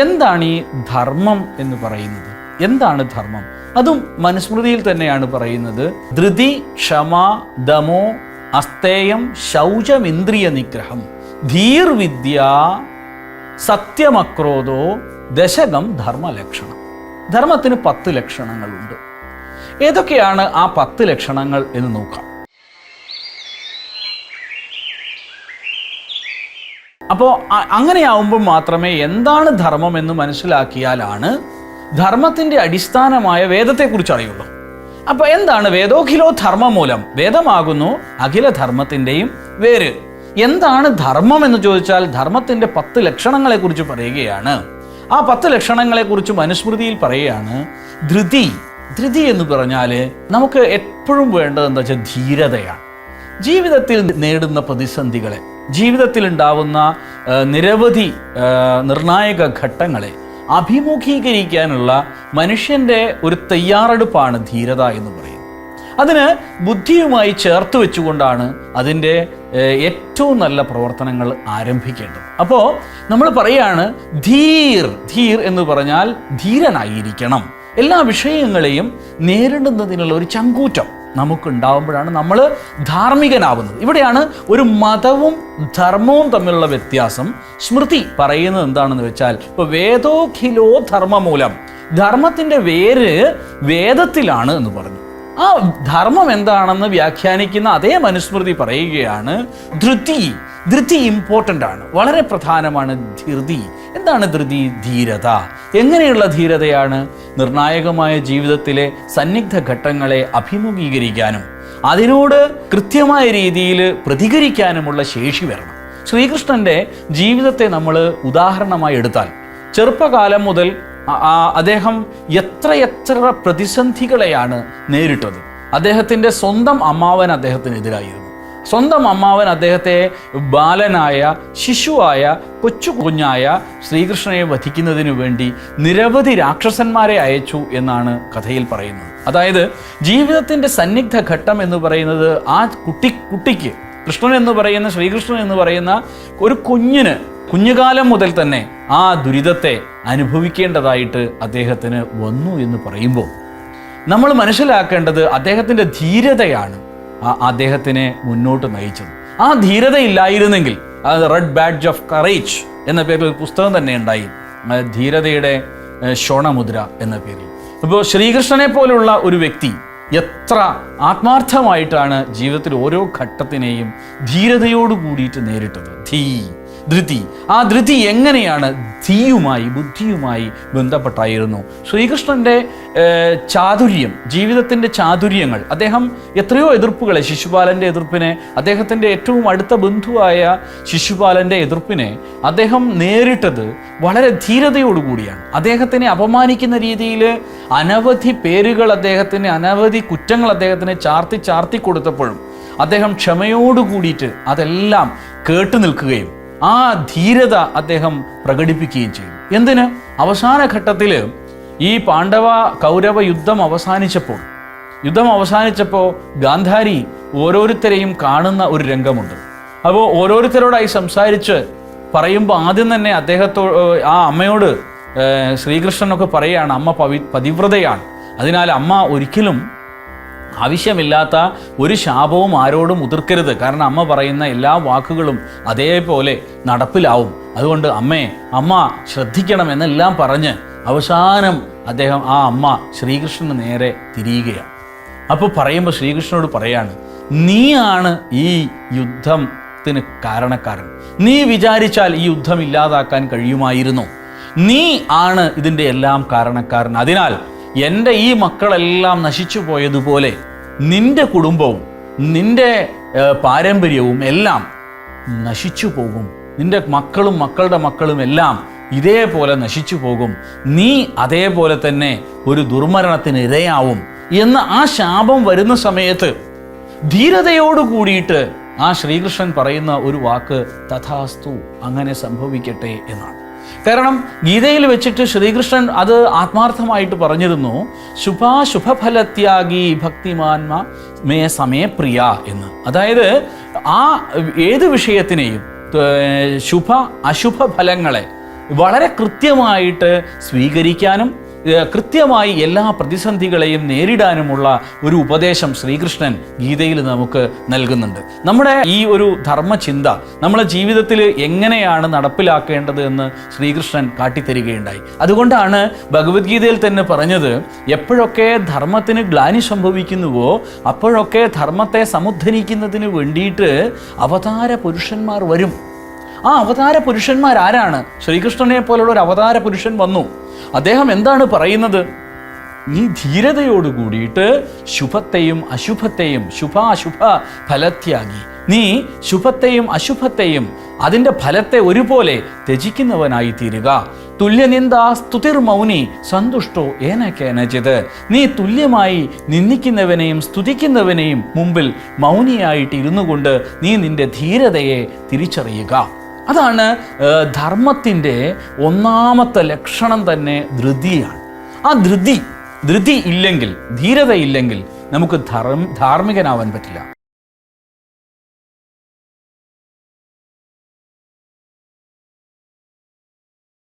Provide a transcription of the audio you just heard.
എന്താണ് ഈ ധർമ്മം എന്ന് പറയുന്നത്? എന്താണ് ധർമ്മം? അതും മനുസ്മൃതിയിൽ തന്നെയാണ് പറയുന്നത്. ധൃതി ക്ഷമ ദമോ അസ്തേയം ശൗചമിന്ദ്രിയ നിഗ്രഹം. ധീർവിദ്യ സത്യമക്രോധോ ദശകം ധർമ്മലക്ഷണം. ധർമ്മത്തിന് പത്ത് ലക്ഷണങ്ങളുണ്ട്. ഏതൊക്കെയാണ് ആ പത്ത് ലക്ഷണങ്ങൾ എന്ന് നോക്കാം. അപ്പോൾ അങ്ങനെയാവുമ്പോൾ മാത്രമേ എന്താണ് ധർമ്മം എന്ന് മനസ്സിലാക്കിയാലാണ് ധർമ്മത്തിന്റെ അടിസ്ഥാനമായ വേദത്തെക്കുറിച്ച് അറിയുള്ളൂ. അപ്പോൾ എന്താണ് വേദോഖിലോ ധർമ്മമൂലം വേദമാകുന്നു അഖില ധർമ്മത്തിന്റെയും വേര്. എന്താണ് ധർമ്മം എന്ന് ചോദിച്ചാൽ ധർമ്മത്തിന്റെ പത്ത് ലക്ഷണങ്ങളെക്കുറിച്ച് പറയുകയാണ്. ആ പത്ത് ലക്ഷണങ്ങളെക്കുറിച്ച് മനുസ്മൃതിയിൽ പറയുകയാണ് ധൃതി. ധൃതി എന്ന് പറഞ്ഞാൽ നമുക്ക് എപ്പോഴും വേണ്ടത് എന്താ വെച്ചാൽ ധീരതയാണ്. ജീവിതത്തിൽ നേടുന്ന പ്രതിസന്ധികളെ. ജീവിതത്തിൽ ഉണ്ടാവുന്ന നിരവധി നിർണായക ഘട്ടങ്ങളെ അഭിമുഖീകരിക്കാനുള്ള മനുഷ്യന്റെ ഒരു തയ്യാറെടുപ്പാണ് ധീരത എന്ന് പറയുന്നത്. അതിന് ബുദ്ധിയുമായി ചേർത്ത് വെച്ചുകൊണ്ടാണ് അതിന്റെ ഏറ്റവും നല്ല പ്രവർത്തനങ്ങൾ ആരംഭിക്കേണ്ടത്. അപ്പോൾ നമ്മൾ പറയാണ് ധീർ ധീർ എന്ന് പറഞ്ഞാൽ ധീരനായിരിക്കണം. എല്ലാ വിഷയങ്ങളെയും നേരിടുന്നതിനുള്ള ഒരു ചങ്കൂറ്റം. നമുക്കുണ്ടാവുമ്പോഴാണ് നമ്മൾ ധാർമ്മികനാവുന്നത്. ഇവിടെയാണ് ഒരു മതവും ധർമ്മവും തമ്മിലുള്ള വ്യത്യാസം. സ്മൃതി പറയുന്നത് എന്താണെന്ന് വെച്ചാൽ ഇപ്പോൾ വേദോഖിലോ ധർമ്മമൂലം ധർമ്മത്തിന്റെ വേര് വേദത്തിലാണ് എന്ന് പറഞ്ഞു. ആ ധർമ്മം എന്താണെന്ന് വ്യാഖ്യാനിക്കുന്ന അതേ മനുസ്മൃതി പറയുകയാണ് ധൃതി. ധൃതി ഇമ്പോർട്ടന്റ് ആണ്. വളരെ പ്രധാനമാണ് ധൃതി. എന്താണ് ധൃതി? ധീരത. എങ്ങനെയുള്ള ധീരതയാണ്? നിർണായകമായ ജീവിതത്തിലെ സന്നിഗ്ധ ഘട്ടങ്ങളെ അഭിമുഖീകരിക്കാനും അതിനോട് കൃത്യമായ രീതിയിൽ പ്രതികരിക്കാനുമുള്ള ശേഷി വരണം. ശ്രീകൃഷ്ണന്റെ ജീവിതത്തെ നമ്മൾ ഉദാഹരണമായി എടുത്താൽ ചെറുപ്പകാലം മുതൽ അദ്ദേഹം എത്രയെത്ര പ്രതിസന്ധികളെയാണ് നേരിട്ടത്. അദ്ദേഹത്തിന്റെ സ്വന്തം അമ്മാവൻ അദ്ദേഹത്തിനെതിരായിരുന്നു. സ്വന്തം അമ്മാവൻ അദ്ദേഹത്തെ ബാലനായ ശിശുവായ കൊച്ചു കുഞ്ഞായ ശ്രീകൃഷ്ണനെ വധിക്കുന്നതിനു വേണ്ടി നിരവധി രാക്ഷസന്മാരെ അയച്ചു എന്നാണ് കഥയിൽ പറയുന്നത്. അതായത് ജീവിതത്തിന്റെ സന്നിഗ്ധ ഘട്ടം എന്ന് പറയുന്നത് ആ കുട്ടി കുട്ടിക്ക് കൃഷ്ണൻ എന്ന് പറയുന്ന ശ്രീകൃഷ്ണൻ എന്ന് പറയുന്ന ഒരു കുഞ്ഞിന് കുഞ്ഞുകാലം മുതൽ തന്നെ ആ ദുരിതത്തെ അനുഭവിക്കേണ്ടതായിട്ട് അദ്ദേഹത്തിന് വന്നു എന്ന് പറയുമ്പോൾ നമ്മൾ മനസ്സിലാക്കേണ്ടത് അദ്ദേഹത്തിന്റെ ധീരതയാണ്. അദ്ദേഹത്തിനെ മുന്നോട്ട് നയിച്ചത്. ആ ധീരത ഇല്ലായിരുന്നെങ്കിൽ അത് റെഡ് ബാഡ്ജ് ഓഫ് കറേജ് എന്ന പേരിൽ ഒരു പുസ്തകം തന്നെ ഉണ്ടായി. ധീരതയുടെ ശോണമുദ്ര എന്ന പേരിൽ. ഇപ്പോൾ ശ്രീകൃഷ്ണനെ പോലുള്ള ഒരു വ്യക്തി എത്ര ആത്മാർത്ഥമായിട്ടാണ് ജീവിതത്തിൽ ഓരോ ഘട്ടത്തിനെയും ധീരതയോട് കൂടിയിട്ട് നേരിട്ടത്? ധീ. ധൃതി. ആ ധൃതി എങ്ങനെയാണ് ധീയുമായി ബുദ്ധിയുമായി ബന്ധപ്പെട്ടായിരുന്നു? ശ്രീകൃഷ്ണന്റെ ചാതുര്യം ജീവിതത്തിന്റെ ചാതുര്യങ്ങൾ അദ്ദേഹം എത്രയോ എതിർപ്പുകളെ ശിശുപാലന്റെ എതിർപ്പിനെ അദ്ദേഹത്തിന്റെ ഏറ്റവും അടുത്ത ബന്ധുവായ ശിശുപാലന്റെ എതിർപ്പിനെ അദ്ദേഹം നേരിട്ടത് വളരെ ധീരതയോടുകൂടിയാണ്. അദ്ദേഹത്തിനെ അപമാനിക്കുന്ന രീതിയിൽ അനവധി പേരുകൾ അദ്ദേഹത്തിന് അനവധി കുറ്റങ്ങൾ അദ്ദേഹത്തിന് ചാർത്തി ചാർത്തി കൊടുത്തപ്പോഴും അദ്ദേഹം ക്ഷമയോടുകൂടിയിട്ട് അതെല്ലാം കേട്ടു നിൽക്കുകയും ആ ധീരത അദ്ദേഹം പ്രകടിപ്പിക്കുകയും ചെയ്തു. എന്തിന്? അവസാന ഘട്ടത്തിൽ ഈ പാണ്ഡവ കൗരവ യുദ്ധം അവസാനിച്ചപ്പോൾ. യുദ്ധം അവസാനിച്ചപ്പോൾ ഗാന്ധാരി ഓരോരുത്തരെയും കാണുന്ന ഒരു രംഗമുണ്ട്. അപ്പോൾ ഓരോരുത്തരോടായി സംസാരിച്ച് പറയുമ്പോൾ ആദ്യം തന്നെ അദ്ദേഹത്തോ ആ അമ്മയോട് ശ്രീകൃഷ്ണനൊക്കെ പറയുകയാണ് അമ്മ പവി പതിവ്രതയാണ്. അതിനാൽ അമ്മ ഒരിക്കലും ആവശ്യമില്ലാത്ത ഒരു ശാപവും ആരോടും ഉതിർക്കരുത് കാരണം അമ്മ പറയുന്ന എല്ലാ വാക്കുകളും അതേപോലെ നടപ്പിലാവും. അതുകൊണ്ട് അമ്മേ അമ്മ ശ്രദ്ധിക്കണം എന്നെല്ലാം പറഞ്ഞ് അവസാനം അദ്ദേഹം ആ അമ്മ ശ്രീകൃഷ്ണന് നേരെ തിരിയുകയാണ്. അപ്പോൾ പറയുമ്പോൾ ശ്രീകൃഷ്ണനോട് പറയാണ് നീയാണ് ഈ യുദ്ധത്തിന് കാരണക്കാരൻ. നീ വിചാരിച്ചാൽ ഈ യുദ്ധം ഇല്ലാതാക്കാൻ കഴിയുമായിരുന്നു. നീ ആണ് ഇതിന്റെ എല്ലാം കാരണക്കാരൻ. അതിനാൽ എന്റെ ഈ മക്കളെല്ലാം നശിച്ചു പോയതുപോലെ നിന്റെ കുടുംബവും നിന്റെ പാരമ്പര്യവും എല്ലാം നശിച്ചു പോകും. നിന്റെ മക്കളും മക്കളുടെ മക്കളും എല്ലാം ഇതേപോലെ നശിച്ചു പോകും. നീ അതേപോലെ തന്നെ ഒരു ദുർമരണത്തിന് ഇരയാവും എന്ന ആ ശാപം വരുന്ന സമയത്ത് ധീരതയോട് കൂടിയിട്ട് ആ ശ്രീകൃഷ്ണൻ പറയുന്ന ഒരു വാക്ക് തഥാസ്തു അങ്ങനെ സംഭവിക്കട്ടെ എന്നാണ്. കാരണം ഗീതയിൽ വെച്ചിട്ട് ശ്രീകൃഷ്ണൻ അത് ആത്മാർത്ഥമായിട്ട് പറഞ്ഞിരുന്നു ശുഭാശുഭഫലത്യാഗി ഭക്തിമാന്മ മേ സമയപ്രിയ എന്ന്. അതായത് ആ ഏത് വിഷയത്തിനെയും ശുഭ അശുഭ ഫലങ്ങളെ വളരെ കൃത്യമായിട്ട് സ്വീകരിക്കാനും കൃത്യമായി എല്ലാ പ്രതിസന്ധികളെയും നേരിടാനുമുള്ള ഒരു ഉപദേശം ശ്രീകൃഷ്ണൻ ഗീതയിൽ നമുക്ക് നൽകുന്നുണ്ട്. നമ്മുടെ ഈ ഒരു ധർമ്മചിന്ത നമ്മുടെ ജീവിതത്തിൽ എങ്ങനെയാണ് നടപ്പിലാക്കേണ്ടത് എന്ന് ശ്രീകൃഷ്ണൻ കാട്ടിത്തരികയുണ്ടായി. അതുകൊണ്ടാണ് ഭഗവത്ഗീതയിൽ തന്നെ പറഞ്ഞത് എപ്പോഴൊക്കെ ധർമ്മത്തിന് ഗ്ലാനി സംഭവിക്കുന്നുവോ അപ്പോഴൊക്കെ ധർമ്മത്തെ സമുദ്ധരിക്കുന്നതിന് വേണ്ടിയിട്ട് അവതാര പുരുഷന്മാർ വരും. ആ അവതാര പുരുഷന്മാർ ആരാണ് ശ്രീകൃഷ്ണനെ പോലുള്ള ഒരു അവതാര പുരുഷൻ വന്നു. അദ്ദേഹം എന്താണ് പറയുന്നത്? നീ ധീരതയോട് കൂടിയിട്ട് ശുഭത്തെയും അശുഭത്തെയും ശുഭ അശുഭ ഫലത്യാഗി. നീ ശുഭത്തെയും അശുഭത്തെയും അതിന്റെ ഫലത്തെ ഒരുപോലെ ത്യജിക്കുന്നവനായി തീരുക തുല്യനിന്ദ സ്തുതിർ മൗനി സന്തുഷ്ടോ ഏനക്കേനചിത് നീ തുല്യമായി നിന്ദിക്കുന്നവനെയും സ്തുതിക്കുന്നവനെയും മുമ്പിൽ മൗനിയായിട്ട് ഇരുന്നു കൊണ്ട് നീ നിന്റെ ധീരതയെ തിരിച്ചറിയുക. അതാണ് ധർമ്മത്തിന്റെ ഒന്നാമത്തെ ലക്ഷണം തന്നെ ധൃതിയാണ്. ആ ധൃതി ധൃതി ഇല്ലെങ്കിൽ ധീരതയില്ലെങ്കിൽ നമുക്ക് ധർമ്മ ധാർമ്മികനാവാൻ പറ്റില്ല.